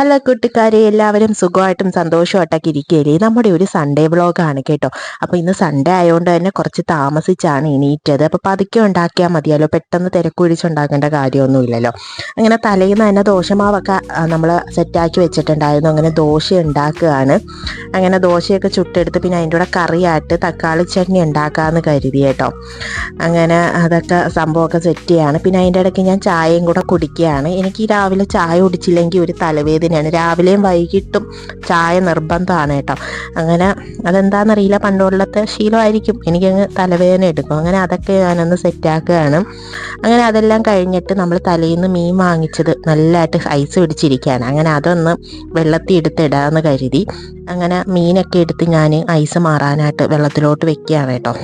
Hello കൂട്ടുകാരെ എല്ലാവരും സുഖമായിട്ടും സന്തോഷമായിട്ടൊക്കെ ഇരിക്കുകയല്ലേ? നമ്മുടെ ഒരു സൺഡേ വ്ളോഗാണ് കേട്ടോ. അപ്പോൾ ഇന്ന് സൺഡേ ആയതുകൊണ്ട് തന്നെ കുറച്ച് താമസിച്ചാണ് എണീറ്റത്. അപ്പോൾ പതുക്കെ ഉണ്ടാക്കിയാൽ മതിയല്ലോ. പെട്ടെന്ന് തിരക്കുഴിച്ചുണ്ടാക്കേണ്ട കാര്യമൊന്നുമില്ലല്ലോ. അങ്ങനെ തലേന്ന് തന്നെ ദോശമാവൊക്കെ നമ്മൾ സെറ്റാക്കി വെച്ചിട്ടുണ്ടായിരുന്നു. അങ്ങനെ ദോശ ഉണ്ടാക്കുകയാണ്. അങ്ങനെ ദോശയൊക്കെ ചുട്ടെടുത്ത് പിന്നെ അതിന്റെ കൂടെ കറിയായിട്ട് തക്കാളി ചട്നി ഉണ്ടാക്കാമെന്ന് കരുതി കേട്ടോ. അങ്ങനെ അതൊക്കെ സംഭവമൊക്കെ സെറ്റ് ചെയ്യാണ്. പിന്നെ അതിന്റെ ഇടയ്ക്ക് ഞാൻ ചായയും കൂടെ കുടിക്കുകയാണ്. എനിക്ക് രാവിലെ ചായ കുടിച്ചില്ലെങ്കിൽ ഒരു തലവേദനയാണ് രാവിലെയും വൈകിട്ടും ചായ നിർബന്ധമാണ് കേട്ടോ. അങ്ങനെ അതെന്താണെന്നറിയില്ല പണ്ടുള്ളത്തെ ശീലമായിരിക്കും. എനിക്കങ്ങ് തലവേദന എടുക്കും. അങ്ങനെ അതൊക്കെ ഞാനൊന്ന് സെറ്റാക്കുകയാണ് അങ്ങനെ അതെല്ലാം കഴിഞ്ഞിട്ട് നമ്മൾ തലേന്ന് മീൻ വാങ്ങിച്ചത് നല്ലതായിട്ട് ഐസ് പിടിച്ചിരിക്കുകയാണ്. അങ്ങനെ അതൊന്ന് വെള്ളത്തിൽ എടുത്തിടാമെന്ന് കരുതി. അങ്ങനെ മീനൊക്കെ എടുത്ത് ഞാൻ ഐസ് മാറാനായിട്ട് വെള്ളത്തിലോട്ട് വെക്കുകയാണ് കേട്ടോ.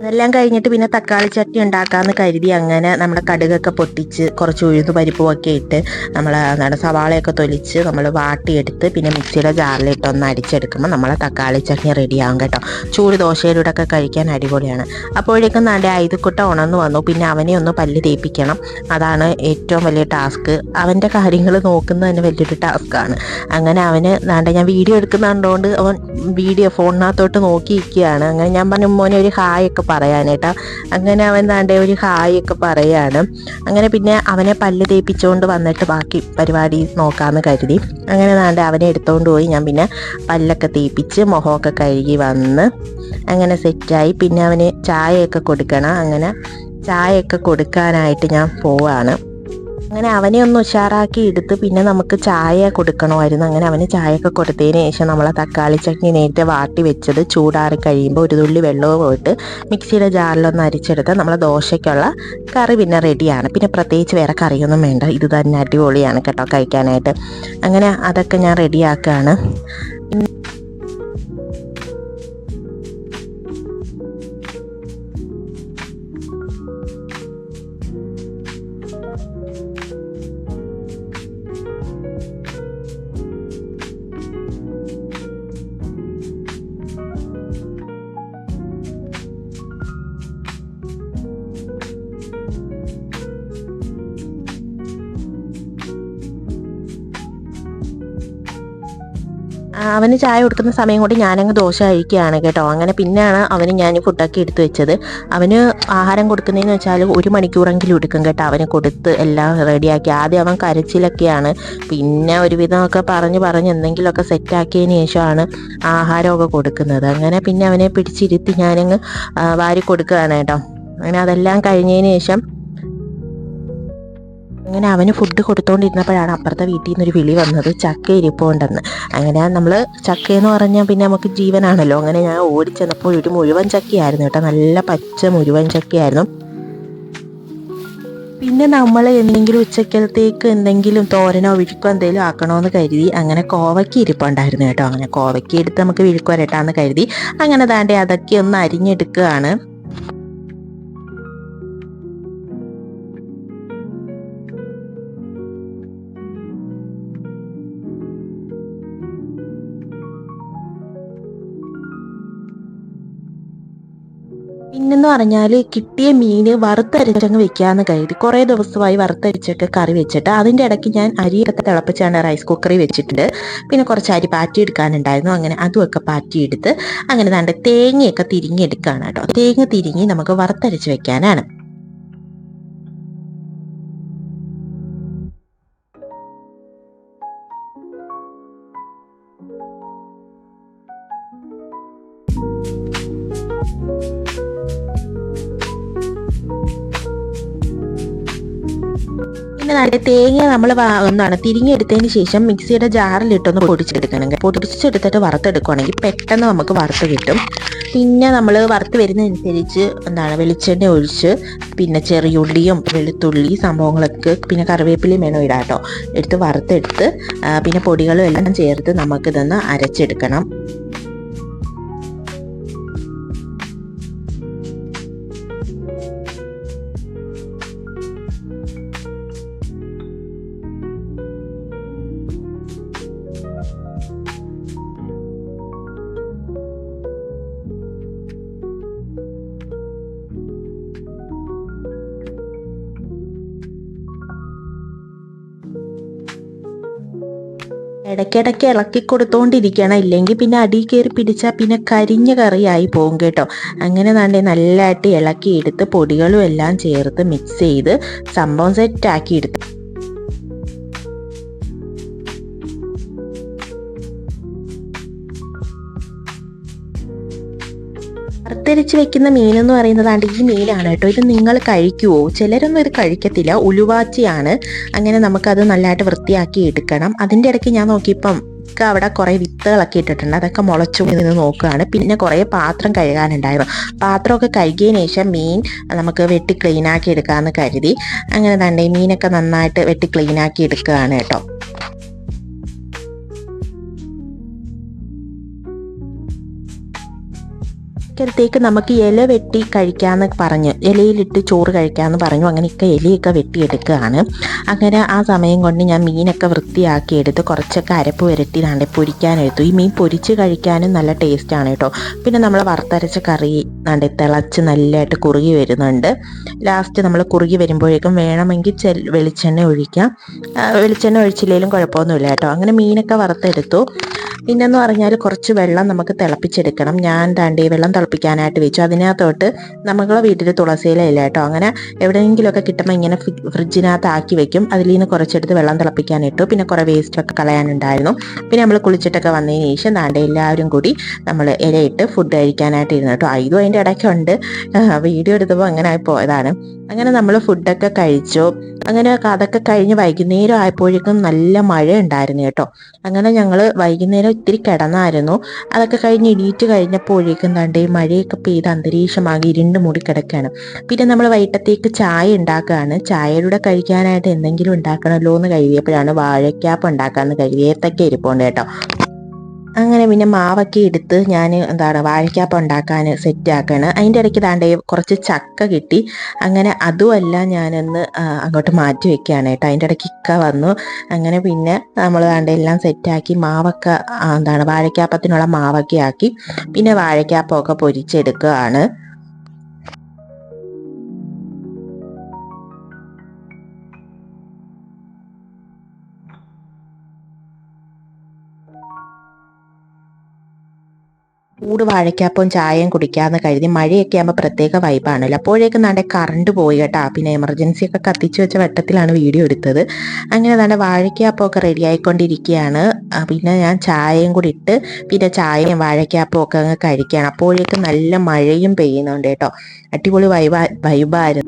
അതെല്ലാം കഴിഞ്ഞിട്ട് പിന്നെ തക്കാളി ചട്ടി ഉണ്ടാക്കാമെന്ന് കരുതി അങ്ങനെ നമ്മുടെ കടുകൊക്കെ പൊട്ടിച്ച് കുറച്ച് ഉഴുന്ന് പരിപ്പും ഒക്കെ ഇട്ട് നമ്മൾ എന്താണ് സവാളയൊക്കെ തൊലിച്ച് നമ്മൾ വാട്ടിയെടുത്ത് പിന്നെ മിക്സിയുടെ ജാറിലിട്ട് ഒന്ന് അടിച്ചെടുക്കുമ്പോൾ നമ്മളെ തക്കാളി ചട്നി റെഡിയാകും കേട്ടോ. ചൂട് ദോശയിലൂടെ ഒക്കെ കഴിക്കാൻ അടിപൊളിയാണ്. അപ്പോഴേക്കും നല്ല ഐതുക്കുട്ട ഉണർന്നു വന്നു. പിന്നെ അവനെ ഒന്ന് പല്ല് തേപ്പിക്കണം. അതാണ് ഏറ്റവും വലിയ ടാസ്ക്. അവന്റെ കാര്യങ്ങൾ നോക്കുന്നത് തന്നെ വലിയൊരു ടാസ്ക്കാണ് അങ്ങനെ അവന് നാണ്ട ഞാൻ വീഡിയോ എടുക്കുന്നതുകൊണ്ട് അവൻ വീഡിയോ ഫോണിനകത്തോട്ട് നോക്കിയിരിക്കുകയാണ്. അങ്ങനെ ഞാൻ പറഞ്ഞു മോനെ ഒരു ഹായ് ഒക്കെ പറയാനേട്ടാ. അങ്ങനെ അവൻ താണ്ടെ ഒരു ഹായ് ഒക്കെ പറയാണ്. അങ്ങനെ പിന്നെ അവനെ പല്ല് തേപ്പിച്ചുകൊണ്ട് വന്നിട്ട് ബാക്കി പരിപാടി നോക്കാമെന്ന് കരുതി. അങ്ങനെ താണ്ടെ അവനെ എടുത്തുകൊണ്ട് പോയി. ഞാൻ പിന്നെ പല്ലൊക്കെ തേപ്പിച്ച് മുഖമൊക്കെ കഴുകി വന്ന് അങ്ങനെ സെറ്റായി. പിന്നെ അവന് ചായയൊക്കെ കൊടുക്കണം. അങ്ങനെ ചായയൊക്കെ കൊടുക്കാനായിട്ട് ഞാൻ പോവാണ്. അങ്ങനെ അവനെ ഒന്ന് ഉഷാറാക്കി എടുത്ത് പിന്നെ നമുക്ക് ചായ കൊടുക്കണമായിരുന്നു. അങ്ങനെ അവന് ചായയൊക്കെ കൊടുത്തതിന് ശേഷം നമ്മൾ തക്കാളി ചട്നി നേരത്തെ വാട്ടി വെച്ചത് ചൂടാറി കഴിയുമ്പോൾ ഒരു തുള്ളി വെള്ളവും പോയിട്ട് മിക്സിയുടെ ജാറിലൊന്ന് അരിച്ചെടുത്ത് നമ്മളെ ദോശയ്ക്കുള്ള കറി പിന്നെ റെഡിയാണ്. പിന്നെ പ്രത്യേകിച്ച് വേറെ കറിയൊന്നും വേണ്ട. ഇത് തന്നെ അടിപൊളിയാണ് കേട്ടോ കഴിക്കാനായിട്ട്. അങ്ങനെ അതൊക്കെ ഞാൻ റെഡിയാക്കുകയാണ് Thank you. അവന് ചായ കൊടുക്കുന്ന സമയം കൊണ്ട് ഞാനങ്ങ് ദോശ കഴിക്കുകയാണ് കേട്ടോ. അങ്ങനെ പിന്നെയാണ് അവന് ഞാൻ ഫുഡൊക്കെ എടുത്തു വെച്ചത്. അവന് ആഹാരം കൊടുക്കുന്നതെന്ന് വെച്ചാൽ ഒരു മണിക്കൂറെങ്കിലും എടുക്കും കേട്ടോ അവന് കൊടുത്ത് എല്ലാം റെഡിയാക്കി ആദ്യം അവൻ കരച്ചിലൊക്കെയാണ്. പിന്നെ ഒരുവിധമൊക്കെ പറഞ്ഞ് പറഞ്ഞ് എന്തെങ്കിലുമൊക്കെ സെറ്റാക്കിയതിന് ശേഷമാണ് ആഹാരമൊക്കെ കൊടുക്കുന്നത്. അങ്ങനെ പിന്നെ അവനെ പിടിച്ചിരുത്തി ഞാനങ്ങ് വാരി കൊടുക്കുകയാണ് കേട്ടോ. അങ്ങനെ അതെല്ലാം കഴിഞ്ഞതിന് ശേഷം അങ്ങനെ അവന് ഫുഡ് കൊടുത്തുകൊണ്ടിരുന്നപ്പോഴാണ് അപ്പുറത്തെ വീട്ടിൽ നിന്നൊരു വിളി വന്നത് ചക്ക ഇരിപ്പുണ്ടെന്ന് അങ്ങനെ നമ്മൾ ചക്ക എന്ന് പറഞ്ഞാൽ പിന്നെ നമുക്ക് ജീവനാണല്ലോ. അങ്ങനെ ഞാൻ ഓടിച്ചെന്നപ്പോൾ ഒരു മുഴുവൻ ചക്കയായിരുന്നു കേട്ടോ. നല്ല പച്ച മുഴുവൻ ചക്കയായിരുന്നു. പിന്നെ നമ്മൾ എന്തെങ്കിലും ഉച്ചക്കലത്തേക്ക് എന്തെങ്കിലും തോരനോ വിഴുക്കോ എന്തെങ്കിലും ആക്കണമെന്ന് കരുതി അങ്ങനെ കോവയ്ക്ക് ഇരിപ്പുണ്ടായിരുന്നു കേട്ടോ. അങ്ങനെ കോവയ്ക്ക് എടുത്ത് നമുക്ക് വിഴുക്കോ വരട്ടാന്ന് കരുതി. അങ്ങനെ താണ്ടെ അതൊക്കെ ഒന്ന് അരിഞ്ഞെടുക്കുകയാണ് പിന്നെന്ന് പറഞ്ഞാൽ കിട്ടിയ മീൻ വറുത്തരച്ചങ്ങ് വെക്കാന്ന് കരുതി. കുറേ ദിവസമായി വറുത്തരച്ചൊക്കെ കറി വെച്ചിട്ട് അതിന്റെ ഇടയ്ക്ക് ഞാൻ അരിയൊക്കെ തിളപ്പിച്ചാണ് റൈസ് കുക്കറിൽ വെച്ചിട്ടുണ്ട്. പിന്നെ കുറച്ച് അരി പാറ്റി എടുക്കാനുണ്ടായിരുന്നു. അങ്ങനെ അതുമൊക്കെ പാറ്റിയെടുത്ത് അങ്ങനെ നല്ല തേങ്ങയൊക്കെ തിരിഞ്ഞെടുക്കുകയാണ് കേട്ടോ. തേങ്ങ തിരിഞ്ഞ് നമുക്ക് വറുത്തരച്ച് വെക്കാനാണ്. പിന്നെ നല്ല തേങ്ങ നമ്മൾ എന്താണ് തിരിഞ്ഞെടുത്തതിന് ശേഷം മിക്സിയുടെ ജാറിലിട്ടൊന്ന് പൊടിച്ചെടുക്കണം. പൊടിച്ചെടുത്തിട്ട് വറുത്തെടുക്കുകയാണെങ്കിൽ പെട്ടെന്ന് നമുക്ക് വറുത്ത് കിട്ടും. പിന്നെ നമ്മൾ വറുത്ത് വരുന്നതനുസരിച്ച് എന്താണ് വെളിച്ചെണ്ണ ഒഴിച്ച് പിന്നെ ചെറിയുള്ളിയും വെളുത്തുള്ളി സംഭവങ്ങളൊക്കെ പിന്നെ കറിവേപ്പിലയും വേണം ഇടാം കേട്ടോ. എടുത്ത് വറുത്തെടുത്ത് പിന്നെ പൊടികളും എല്ലാം ചേർത്ത് നമുക്കിതൊന്ന് അരച്ചെടുക്കണം. ഇടയ്ക്കിടയ്ക്ക് ഇളക്കി കൊടുത്തോണ്ടിരിക്കണം. ഇല്ലെങ്കിൽ പിന്നെ അടി കയറി പിടിച്ചാൽ പിന്നെ കരിഞ്ഞ കറിയായി പോകും കേട്ടോ. അങ്ങനെ നല്ല നല്ലതായിട്ട് ഇളക്കി എടുത്ത് പൊടികളും എല്ലാം ചേർത്ത് മിക്സ് ചെയ്ത് സംഭവം സെറ്റാക്കി എടുത്ത് വറുത്തരച്ച് വെക്കുന്ന മീനെന്ന് പറയുന്നതാണ്ട് ഈ മീനാണ് കേട്ടോ. ഇത് നിങ്ങൾ കഴിക്കുവോ? ചിലരൊന്നും ഇത് കഴിക്കത്തില്ല. ഉലുവാച്ചിയാണ്. അങ്ങനെ നമുക്കത് നല്ലതായിട്ട് വൃത്തിയാക്കി എടുക്കണം. അതിന്റെ ഇടയ്ക്ക് ഞാൻ നോക്കിയപ്പം ഒക്കെ അവിടെ കുറേ വിത്തുകളൊക്കെ ഇട്ടിട്ടുണ്ട്. അതൊക്കെ മുളച്ചു നിന്ന് നോക്കുകയാണ് പിന്നെ കുറേ പാത്രം കഴുകാനുണ്ടായിരുന്നു. പാത്രമൊക്കെ കഴുകിയതിന് ശേഷം മീൻ നമുക്ക് വെട്ടി ക്ലീനാക്കി എടുക്കാമെന്ന് കരുതി. അങ്ങനെ തന്നെ മീനൊക്കെ നന്നായിട്ട് വെട്ടി ക്ലീനാക്കി എടുക്കുകയാണ് കേട്ടോ. ത്തേക്ക് നമുക്ക് ഇല വെട്ടി കഴിക്കാന്ന് പറഞ്ഞു ഇലയിലിട്ട് ചോറ് കഴിക്കാന്ന് പറഞ്ഞു. അങ്ങനെയൊക്കെ ഇലയൊക്കെ വെട്ടിയെടുക്കുകയാണ്. അങ്ങനെ ആ സമയം കൊണ്ട് ഞാൻ മീനൊക്കെ വൃത്തിയാക്കി എടുത്ത് കുറച്ചൊക്കെ അരപ്പ് വരട്ടി നാണ്ടെ പൊരിക്കാനെടുത്തു. ഈ മീൻ പൊരിച്ച് കഴിക്കാനും നല്ല ടേസ്റ്റാണ് കേട്ടോ. പിന്നെ നമ്മൾ വറുത്തരച്ച കറി നാണ്ടെ തിളച്ച് നല്ലതായിട്ട് കുറുകി വരുന്നുണ്ട്. ലാസ്റ്റ് നമ്മൾ കുറുകി വരുമ്പോഴേക്കും വേണമെങ്കിൽ ചെൽ വെളിച്ചെണ്ണ ഒഴിക്കാം. വെളിച്ചെണ്ണ ഒഴിച്ചില്ലെങ്കിലും കുഴപ്പമൊന്നുമില്ല കേട്ടോ. അങ്ങനെ മീനൊക്കെ വറുത്തെടുത്തു. പിന്നെന്ന് പറഞ്ഞാൽ കുറച്ച് വെള്ളം നമുക്ക് തിളപ്പിച്ചെടുക്കണം. ഞാൻ താണ്ടി വെള്ളം തിളപ്പിക്കാനായിട്ട് വെച്ചു. അതിനകത്തോട്ട് നമ്മളെ വീട്ടിൽ തുളസിയില ഇല്ല കേട്ടോ. അങ്ങനെ എവിടെയെങ്കിലുമൊക്കെ കിട്ടുമ്പോൾ ഇങ്ങനെ ഫ്രി- ഫ്രിഡ്ജിനകത്ത് ആക്കി വെക്കും. അതിൽ നിന്ന് കുറച്ചെടുത്ത് വെള്ളം തിളപ്പിക്കാനിട്ടു. പിന്നെ കുറേ വേസ്റ്റൊക്കെ കളയാനുണ്ടായിരുന്നു. പിന്നെ നമ്മൾ കുളിച്ചിട്ടൊക്കെ വന്നതിന് ശേഷം ദാണ്ട എല്ലാവരും കൂടി നമ്മൾ ഇലയിട്ട് ഫുഡ് കഴിക്കാനായിട്ട് ഇരുന്നു കേട്ടോ. ഇതും അതിന്റെ ഇടയ്ക്കുണ്ട് വീഡിയോ എടുത്തപ്പോൾ അങ്ങനെ ആയി പോയതാണ്. അങ്ങനെ നമ്മൾ ഫുഡൊക്കെ കഴിച്ചു. അങ്ങനെ അതൊക്കെ കഴിഞ്ഞ് വൈകുന്നേരം ആയപ്പോഴേക്കും നല്ല മഴ ഉണ്ടായിരുന്നു കേട്ടോ. അങ്ങനെ ഞങ്ങൾ വൈകുന്നേരം ഇത്തിരി കിടന്നായിരുന്നു. അതൊക്കെ കഴിഞ്ഞ് എണീറ്റ് കഴിഞ്ഞപ്പോഴേക്കും തണ്ട് മഴയൊക്കെ പെയ്ത് അന്തരീക്ഷമാകെ ഇരുണ്ട് മൂടി കിടക്കുകയാണ്. പിന്നെ നമ്മൾ വൈകിട്ടത്തേക്ക് ചായ ഉണ്ടാക്കുകയാണ്. ചായയുടെ കഴിക്കാനായിട്ട് എന്തെങ്കിലും ഉണ്ടാക്കണമല്ലോ എന്ന് കരുതിയപ്പോഴാണ് വാഴയ്ക്കാപ്പ് ഉണ്ടാക്കാമെന്ന് കരുതി. ഇരിപ്പുണ്ട് കേട്ടോ. അങ്ങനെ പിന്നെ മാവൊക്കെ എടുത്ത് ഞാൻ എന്താണ് വാഴയ്ക്കാപ്പം ഉണ്ടാക്കാൻ സെറ്റ് ആക്കുകയാണ് അതിന്റെ ഇടയ്ക്ക് താണ്ടേ കുറച്ച് ചക്ക കിട്ടി. അങ്ങനെ അതുമല്ല ഞാനൊന്ന് അങ്ങോട്ട് മാറ്റി വെക്കുകയാണ് കേട്ടോ. അതിന്റെ ഇടയ്ക്ക് ഇക്ക വന്നു. അങ്ങനെ പിന്നെ നമ്മൾ ദാണ്ട എല്ലാം സെറ്റാക്കി മാവൊക്കെ എന്താണ് വാഴയ്ക്കാപ്പത്തിനുള്ള മാവൊക്കെ ആക്കി. പിന്നെ വാഴയ്ക്കാപ്പമൊക്കെ പൊരിച്ചെടുക്കുകയാണ്. ചൂട് വാഴയ്ക്കാപ്പം ചായയും കുടിക്കാമെന്ന് കരുതി മഴയൊക്കെ ആകുമ്പോൾ പ്രത്യേക വൈബാണല്ലോ അപ്പോഴേക്കും നല്ല കറണ്ട് പോയി കേട്ടോ. പിന്നെ എമർജൻസി ഒക്കെ കത്തിച്ച് വെച്ച വെട്ടത്തിലാണ് വീഡിയോ എടുത്തത്. അങ്ങനെ തന്നെ വാഴയ്ക്കാപ്പം ഒക്കെ റെഡി ആയിക്കൊണ്ടിരിക്കുകയാണ് പിന്നെ ഞാൻ ചായയും കൂടി ഇട്ട് പിന്നെ ചായയും വാഴയ്ക്കാപ്പം ഒക്കെ അങ്ങ് കഴിക്കുകയാണ്. അപ്പോഴേക്കും നല്ല മഴയും പെയ്യുന്നുണ്ട് കേട്ടോ. അടിപൊളി വൈബാ വൈബായിരുന്നു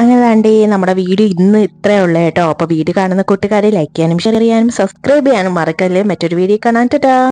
അങ്ങനെ താണ്ടി നമ്മുടെ വീഡിയോ ഇന്ന് ഇത്രേ ഉള്ളൂ കേട്ടോ. അപ്പോൾ വീഡിയോ കാണുന്ന കൂട്ടുകാരെ ലൈക്ക് ചെയ്യാനും ഷെയർ ചെയ്യാനും സബ്സ്ക്രൈബ് ചെയ്യാനും മറക്കല്ലേ. മറ്റൊരു വീഡിയോ കാണാൻ ടാ.